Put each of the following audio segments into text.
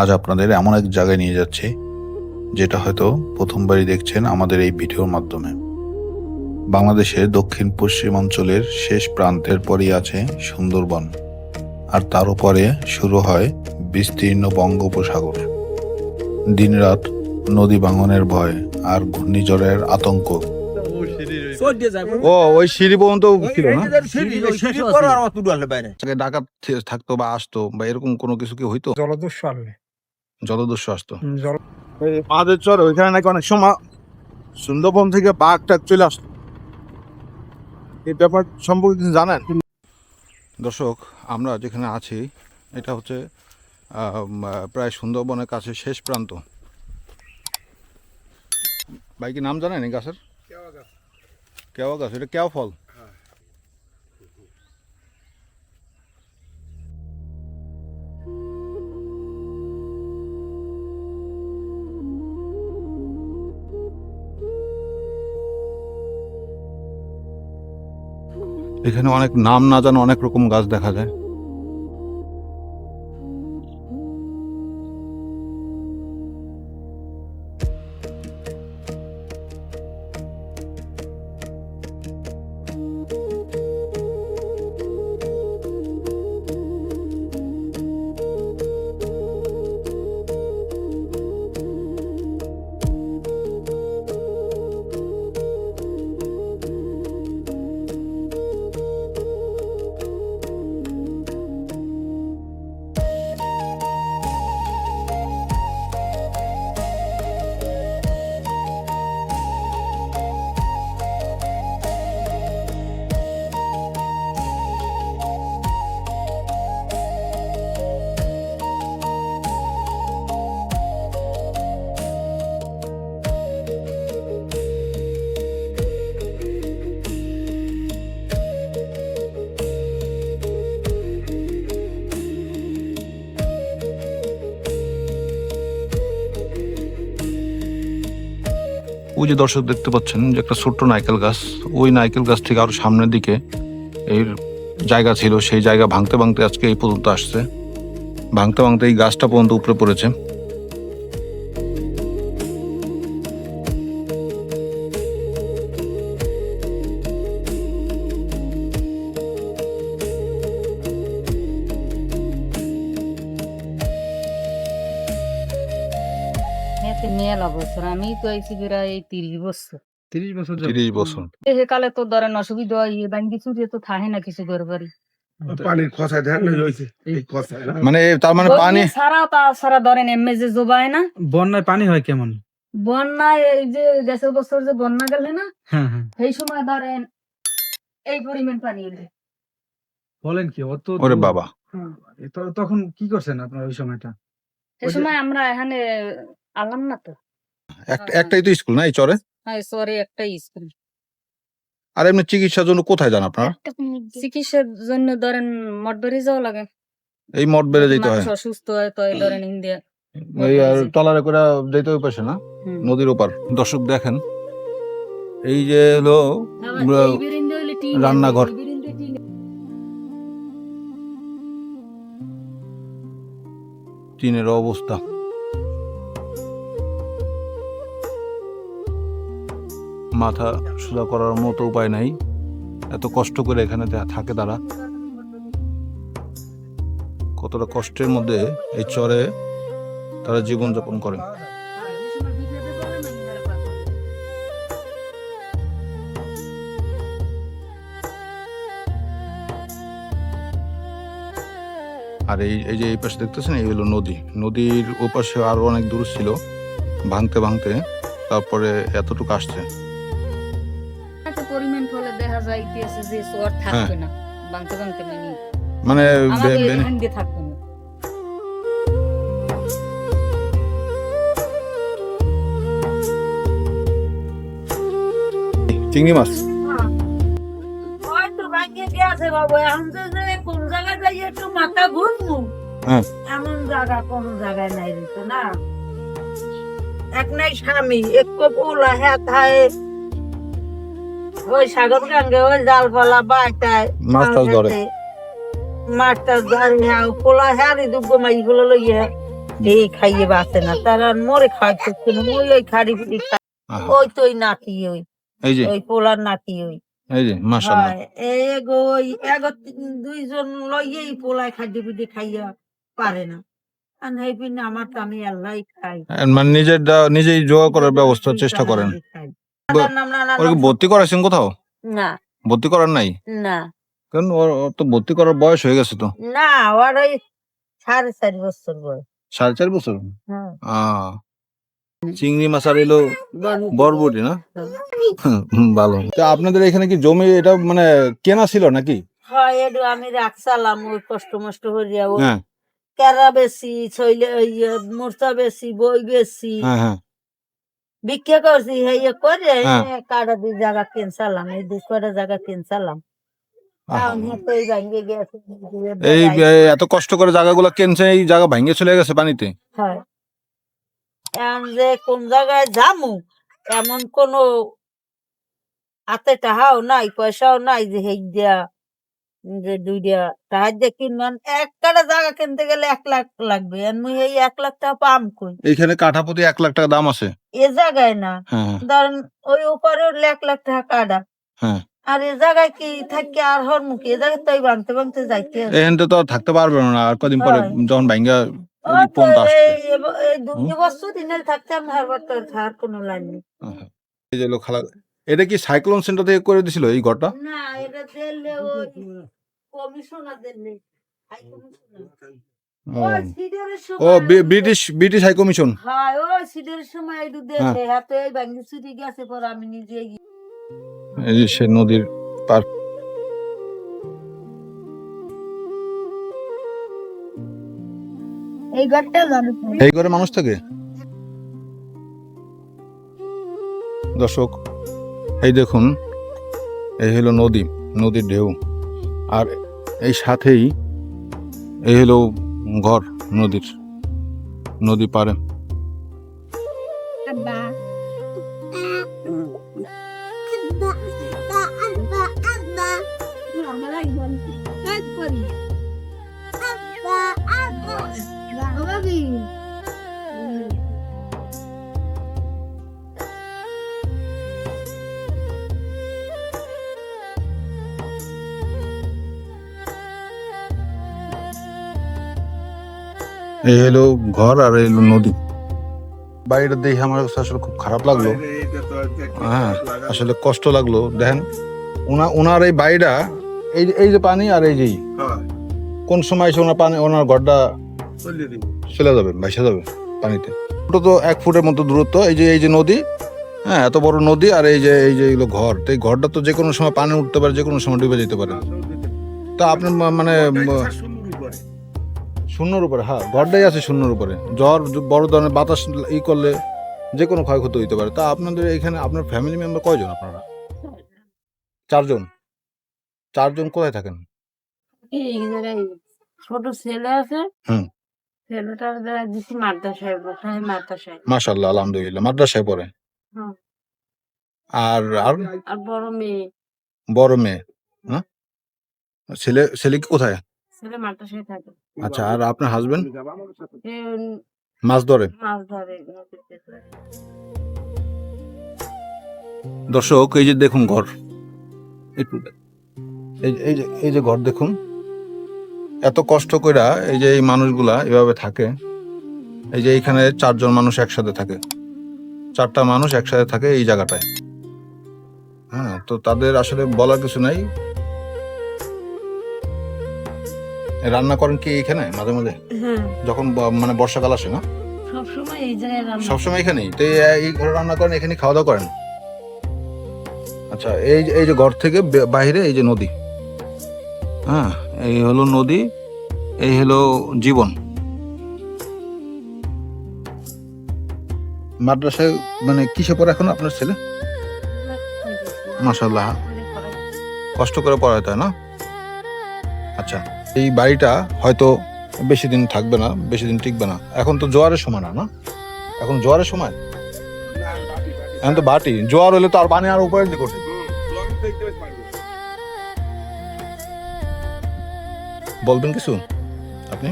আজ আপনাদের এমন এক জায়গায় নিয়ে যাচ্ছি যেটা হয়তো প্রথমবারই দেখছেন আমাদের এই ভিডিওর মাধ্যমে। বাংলাদেশের দক্ষিণ পশ্চিমাঞ্চলের শেষ প্রান্তের পরই আছে সুন্দরবন আর তার উপরে শুরু হয় বিস্তীর্ণ বঙ্গোপসাগর। দিনরাত নদী ভাঙনের ভয় আর ঘূর্ণিঝড়ের আতঙ্ক। ও ওই সিঁড়ি পর্যন্ত ছিল না? আগে ডাকাত থাকতো বা আসতো বা এরকম কোনো কিছু কি হইতো? জলদস্যু আসবে জলদস্যু আসতো। জল আমাদের চর ওইখানে নাকি অনেক সময় সুন্দরবন থেকে বাঘ টাক চলে আসতো। এই ব্যাপার সম্পর্কে জানেন? দর্শক আমরা যেখানে আছি এটা হচ্ছে আহ, প্রায় সুন্দরবনের কাছে শেষ প্রান্ত। ভাই কি নাম জানেন এই গাছের? কেওয়া গাছ এটা কেওয়া ফল? এখানে অনেক নাম না জানা অনেক রকম গাছ দেখা যায়। ওই যে দর্শক দেখতে পাচ্ছেন যে একটা ছোট্ট নাইকেল গাছ, ওই নাইকেল গাছ থেকে আরও সামনের দিকে এর জায়গা ছিল, সেই জায়গা ভাঙতে ভাঙতে আজকে এই পর্যন্ত আসছে। ভাঙতে ভাঙতে এই গাছটা পর্যন্ত উপরে পড়েছে। বছর আমি তো আইছি প্রায় এই তিরিশ বছর। তিরিশ বছর তিরিশ বছর। এ কালে তো ধরেন অসুবিধা হয় ইয়ে ব্যাংকে চুরি তো থাকে না কিছু পানির খসায় ধ্যান মানে তার মানে পানি সারা তা সারা ধরেন এমএ যে জোবায় না। বন্যায় পানি হয় কেমন? বন্যায় এই যে দেশের বছর যে বন্যা গেলে না হ্যাঁ হ্যাঁ। সেই সময় ধরেন এই পরিমাণ পানি এলে। বলেন কি অত ওরে বাবা। তখন কি করছেন আপনার ওই সময়টা? সেই ওই সময় আমরা এখানে আলাম না তো। একটাই তো স্কুল না এই চরে? হ্যাঁ সরি একটা স্কুল। আর এমনি চিকিৎসার জন্য কোথায় যান আপনারা? চিকিৎসার জন্য ধরেন মঠবাড়ি যাওয়া লাগে। এই যেতে হয়? অসুস্থ হয় তো ধরেন ইন্ডিয়া। এই টলারে করে যেতে ওই পাশে না? নদীর ওপার। দর্শক দেখেন এই যে হলো টিন রান্নাঘর। টিনের অবস্থা। মাথা সোজা করার মতো উপায় নাই। এত কষ্ট করে এখানে থাকে তারা। কতটা কষ্টের মধ্যে এই চরে তারা জীবনযাপন করেন। আর এই এই যে এই পাশে দেখতেছেন, এই হলো নদী। নদীর ওপাশে আরও অনেক দূর ছিল, ভাঙতে ভাঙতে, তারপরে এতটুকু আসছে। একটা পরিমাণ ফলে দেখা যায় ইতিহাসে যে সোয়ার থাকবে না। বাংতে বাংতে মানে মানে আমাদের থাকবে না। চিংড়ি মাছ? হয়তো ভাগ্যে গেছে বাবু? এখন তো যে কোন জায়গায় যাই একটু মাথা ঘুরবো হ্যাঁ। এমন জায়গা কোন জায়গায় নাই না। এক নাই স্বামী এক পোলা হ্যাঁ ওই সাগর গাঙ্গে ওই জাল বাইটায় মাছ টাছ ধরে। মাছ টাছ ধরে হ্যাঁ পোলা হ্যাঁ দুগ্গ মাই গুলো লইয়ে এই খাইয়ে বাঁচে না। তারা মরে খাইতে ওই ওই খাড়ি ফুটি ওই তো ওই নাতি ওই। এই যে। ওই পোলার নাতি ওই। এই যে মাশাআল্লাহ। এগো ওই এগো দুইজন লইয়েই পোলায় খাদ্য পিঠে খাইয়া পারে না। আমার তো আমি আল্লাহ খাই। মানে নিজের দা- নিজেই জোগাড় করার ব্যবস্থা চেষ্টা করেন। খাই। দাদার নাম নানার ওর কি নাম- ভর্তি করাছেন কোথাও? না। ভর্তি করার নাই? না। কারণ ওর ওর তো ভর্তি করার বয়স হয়ে গেছে তো। না ওর ওই সাড়ে চারি বছর বয়স। সাড়ে চার বছর? হ্যাঁ আহ, চিংড়ি মাছ আর এলো বরবটি না? হুম, ভালো। তা আপনাদের এখানে কি জমি এটা মানে কেনা ছিল নাকি? হয় একটু আমি রাখসালাম ওই কষ্ট মষ্ট হইয়া ওই হ্যাঁ। কেরা বেশি ছইলে ওই মোর্চা বেশি বই বেশি। হ্যাঁ হ্যাঁ। বিক্রি করছি হেয়ে করে হ্যাঁ। কাটা দুই জায়গা কিনছিলাম এই দুই কটা জায়গা কিনছিলাম। এই এত কষ্ট করে জায়গাগুলো কেনছে এই জায়গা ভাঙে চলে গেছে পানিতে হয় যে কোন জায়গায় যামু এমন কোন হাতে টাহাও নাই পয়সাও নাই যে হেই দিয়া যে দুইটা দিয়ে কিনবেন এক কাটা জায়গা কিনতে গেলে এক লাখ লাগবে। আর মুই এই এক লাখ টাকা পাম কই? এইখানে কাঠা প্রতি এক লাখ টাকা দাম আছে। এ জায়গায় না। হ্যাঁ হ্যাঁ, ধরেন ওই উপরে উঠলে এক লাখ টাকা কাটা হ্যাঁ। আর এ জায়গায় কি থাকি আর হর মুখে? এ জায়গায় তো ভাঙতে ভাঙতে যাইতে হবে। তো থাকতে পারবে না। আর কদিন পরে। যখন ভাঙ্গা এই দুই বছর দিনে থাকতে আমি হারবার তো আর কোনো লাইন নেই। এই যে লোক খালা এটা কি সাইক্লোন সেন্টার থেকে করে দিছিল এই ঘরটা? না এটা দিলে হাই কমিশনার। ও। ও সময় ব্রিটিশ ব্রিটিশ হাই কমিশন। হ্যাঁ সিডরের সময় একটু দেখে হাতে এই ভাঙ্গি চুরি গেছে পর আমি নিজে এই যে সে নদীর পার এই ঘরটা মানুষ থাকে? দর্শক এই দেখুন এই হলো নদী নদীর ঢেউ। আর এই সাথেই এই হলো ঘর নদীর নদী পারে এই হলো ঘর আর এই হলো নদী। বাড়িটা দেখে আমার কাছে আসলে খুব খারাপ লাগল। হ্যাঁ আসলে কষ্ট লাগল। দেখেন, ওনা, ওনার এই বাড়িটা, এই এই যে পানি আর এই যে। কোন সময় এসে ওনার পানি, ওনার ঘরটা চলে যাবে ভাইসা যাবে পানিতে। ওটা তো এক ফুটের মতো দূরত্ব, এই যে এই যে নদী হ্যাঁ এত বড় নদী আর এই যে এই যে এগুলো ঘর। তো এই ঘরটা তো যে কোনো সময় পানি উঠতে পারে যে কোনো সময় ডুবে যেতে পারে। তা আপনার মানে শূন্যর উপরে হ্যাঁ ঘরটাই আছে শূন্যর উপরে। জ্বর বড় ধরনের বাতাস ই করলে যে কোনো ক্ষয়ক্ষতি হইতে পারে। তা আপনাদের এখানে আপনার ফ্যামিলি মেম্বার কয়জন আপনারা? চারজন। চারজন কোথায় থাকেন? ছোট ছেলে আছে হুম। মাদ্রাসায় মাদ্রাসায়। আলহামদুলিল্লাহ মাদ্রাসায় পড়ে? হুম। আর আর? আর বড় মেয়ে। বড় মেয়ে হ্যাঁ? ছেলে ছেলে কি কোথায়? ছেলে মাদ্রাসায় থাকে। আচ্ছা আর আপনার হাজবেন্ড মাছ ধরে? মাছ ধরে দর্শক এই যে দেখুন ঘর। একটু। এই এই যে এই যে ঘর দেখুন। এত কষ্ট কইরা এই যে এই মানুষগুলা এভাবে থাকে। এই যে এইখানে চারজন মানুষ একসাথে থাকে। চারটা মানুষ একসাথে থাকে এই জায়গাটায়। হ্যাঁ তো তাদের আসলে বলার কিছু নাই। রান্না করেন কি এখানে মাঝে মাঝে? হ্যাঁ। যখন মানে বর্ষাকাল আসে না? সবসময় এই জায়গায় রান্না সবসময় এখানেই? তো এই- ঘরে রান্না করেন এখানে খাওয়া দাওয়া করেন? আচ্ছা এই এই যে ঘর থেকে বাইরে এই যে নদী। হ্যাঁ এই হলো নদী এই হলো জীবন। মাদ্রাসায় মানে কিসে পড়ে এখন আপনার ছেলে? মাসাল্লাহ কষ্ট করে পড়াতে হয় না? আচ্ছা। এই বাড়িটা হয়তো বেশি দিন থাকবে না বেশি দিন টিকবে না। এখন তো জোয়ারের সময় না না? এখন জোয়ারের সময়? এখন তো বাটি জোয়ার হলে তো আর পানি আর উপরের দিকে ওঠে। বলবেন কিছু আপনি?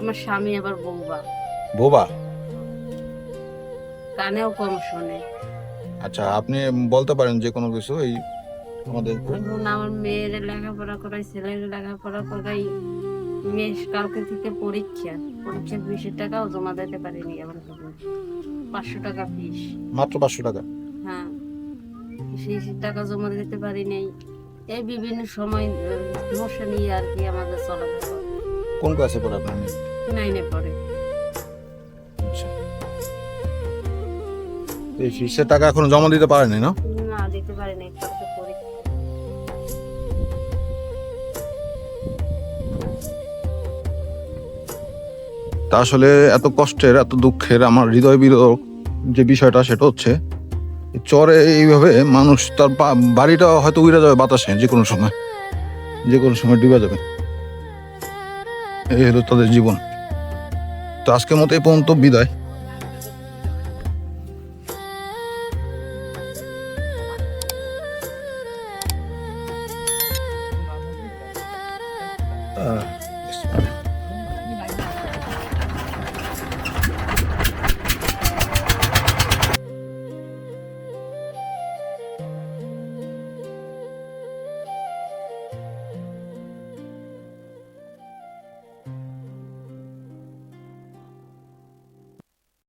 আমার স্বামী আবার বৌবা বোবা কানেও কম শোনে। আচ্ছা আপনি বলতে পারেন যে কোনো কিছু এই এখন আমার মেয়ের লেখাপড়া করাই ছেলের লেখাপড়া করাই মেয়ে কালকে থেকে পরীক্ষা। পরীক্ষার বিশের টাকাও জমা দিতে পারিনি আমার পাঁচশো টাকা ফিস। মাত্র পাঁচশো টাকা? হ্যাঁ। সেই টাকা জমা দিতে পারি নাই এই বিভিন্ন সময় সমস্যা নিয়ে আর কি আমাদের চলাফেরা। কোন ক্লাসে পড়ে আপনার মেয়ে? নাইনে পড়ে। আচ্ছা। এই ফিসের টাকা এখনও জমা দিতে পারেনি না? না দিতে পারি তা আসলে এত কষ্টের এত দুঃখের আমার হৃদয় বিরোধ যে বিষয়টা সেটা হচ্ছে চরে এইভাবে মানুষ তার বাড়িটা হয়তো উড়ে যাবে বাতাসে যে কোনো সময় যে কোনো সময় ডুবে যাবে। এই হলো তাদের জীবন। তো আজকের মতো এই পর্যন্ত বিদায়। আহ,